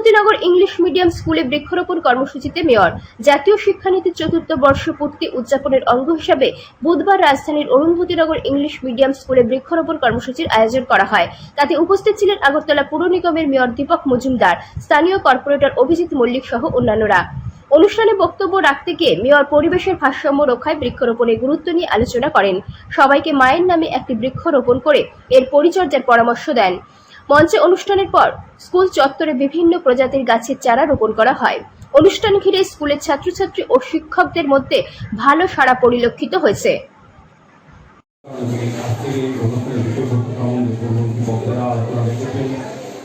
Arundhatinagar English medium স্কুলে বৃক্ষরোপণ কর্মসূচিতে মেয়র। জাতীয় শিক্ষানীতির চতুর্থ বর্ষ পূর্তি উদযাপনের অঙ্গ হিসাবে বুধবার রাজধানীর অরুন্ধতিনগর ইংলিশ মিডিয়াম স্কুলে বৃক্ষরোপণ কর্মসূচির আয়োজন করা হয়। তাতে উপস্থিত ছিলেন আগরতলা পুর নিগমের মেয়র দীপক মজুমদার, স্থানীয় কর্পোরেটর অভিজিৎ মল্লিক সহ অন্যান্যরা। অনুষ্ঠানে বক্তব্য রাখতে গিয়ে মেয়র পরিবেশের ভারসাম্য রক্ষায় বৃক্ষরোপণের গুরুত্ব নিয়ে আলোচনা করেন। সবাইকে মায়ের নামে একটি বৃক্ষ রোপণ করে এর পরিচর্যার পরামর্শ দেন। মঞ্চে অনুষ্ঠানের পর স্কুল চত্বরে বিভিন্ন প্রজাতির গাছের চারা রোপণ করা হয়। অনুষ্ঠান ঘিরে স্কুলের ছাত্রছাত্রী ও শিক্ষকদের মধ্যে ভালো সাড়া পরিলক্ষিত হয়েছে।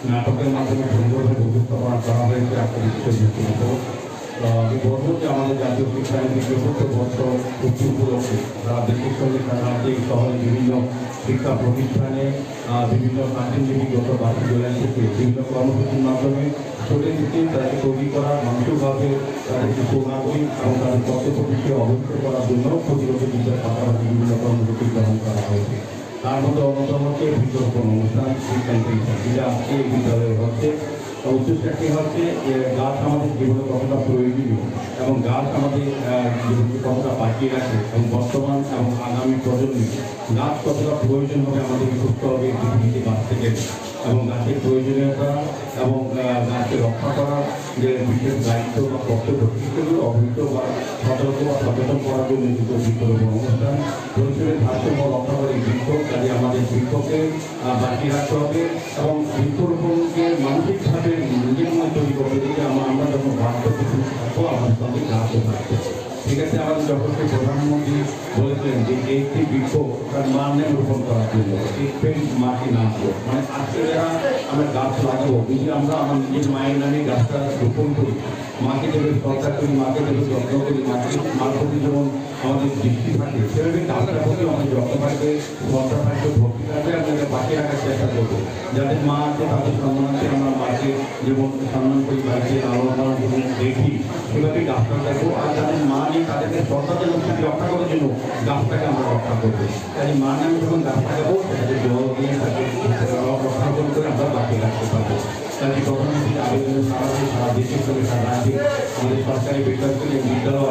নাটকের মাধ্যমে সুন্দরভাবে উপস্থাপনা করা হয়েছে। ব্যক্তিগত আমি বলব যে আমাদের জাতীয় শিক্ষানীতি চতুর্থ বর্ষ পূর্তি উপলক্ষে বিভিন্ন শিক্ষা প্রতিষ্ঠানে বিভিন্ন কান্তিজীবীগত বাসী জেলা থেকে বিভিন্ন কর্মসূচির মাধ্যমে ছোটে থেকে তাদেরকে তৈরি করা, মানসিকভাবে তাদেরকে সুনাগরিক এবং তাদের কর্তব্য বিষয়ে অবহিত করার জন্য প্রতিরোধী বিচার পাশাপাশি বিভিন্ন কর্মসূচি গ্রহণ করা হয়েছে। তার মধ্যে অন্যতম হচ্ছে বৃক্ষরোপণ অনুষ্ঠান শিক্ষানীতি যেটা আজকে এই বিদ্যালয়ে হচ্ছে উদ্দেশ্যটি হচ্ছে যে গাছ আমাদের জীবনে কতটা প্রয়োজনীয় এবং গাছ আমাদের জীবনকে কতটা বাঁচিয়ে রাখে এবং বর্তমান প্রজন্মে গাছ কতটা প্রয়োজন হবে আমাদের সুস্থ হবে পৃথিবীতে বাঁচতে গেলে। এবং গাছের প্রয়োজনীয়তা এবং গাছকে রক্ষা করার যে বিশেষ দায়িত্ব বা কর্তব্য সেগুলো অবহিত বা সতর্ক বা সচেতন করার জন্য নিযুক্ত বৃক্ষরোপণ অনুষ্ঠান পরিসরের ভারসাম্য রক্ষা করে বৃক্ষ কাজে আমাদের আহ, বাঁচিয়ে রাখতে হবে। এবং বৃক্ষরোপণকে মানসিকভাবে নিজের মনে তৈরি করতে আমরা যখন কিছু থাকব আমাদের সঙ্গে গাছও থাকবে। ঠিক আছে আমাদের যখন প্রধানমন্ত্রী বলেছিলেন যে একটি বৃক্ষ মান নাম রোপণ করার জন্য। একটি নাম মানে আজকে যারা আমরা গাছ লাগাবো, যদি আমরা আমার নিজের মায়ের নামে গাছটা রোপণ করি, মাকে দেবে সরকার করি, মাকে দেবে যত্ন করি, মাকে মার প্রতি যেমন আমাদের দৃষ্টি থাকে, সেভাবে গাছটার প্রতি আমাদের যত্ন থাকবে শ্রদ্ধা থাকবে ভক্তি থাকবে আমরা বাঁচিয়ে রাখার চেষ্টা করব। যাদের মা আছে তাদের সম্মান আছে আমরা মাকে যেমন সম্মান করি বাড়িতে পালন করি দেখি সেভাবে গাছটা থাকব আর যাদের মা নেই, তাদেরকে সরকারের লক্ষ্যে রক্ষা করার জন্য গাছটাকে আমরা রক্ষা করব। তাই মা নামে যখন গাছটা দেবো তাদের জল দিয়ে তাদের রক্ষা করে আমরা বাঁচিয়ে রাখতে পারব। তাই প্রধানমন্ত্রী আবেদন সারা সারা দেশের সঙ্গে সারা রাজ্যে আমাদের সরকারি বিদ্যালয়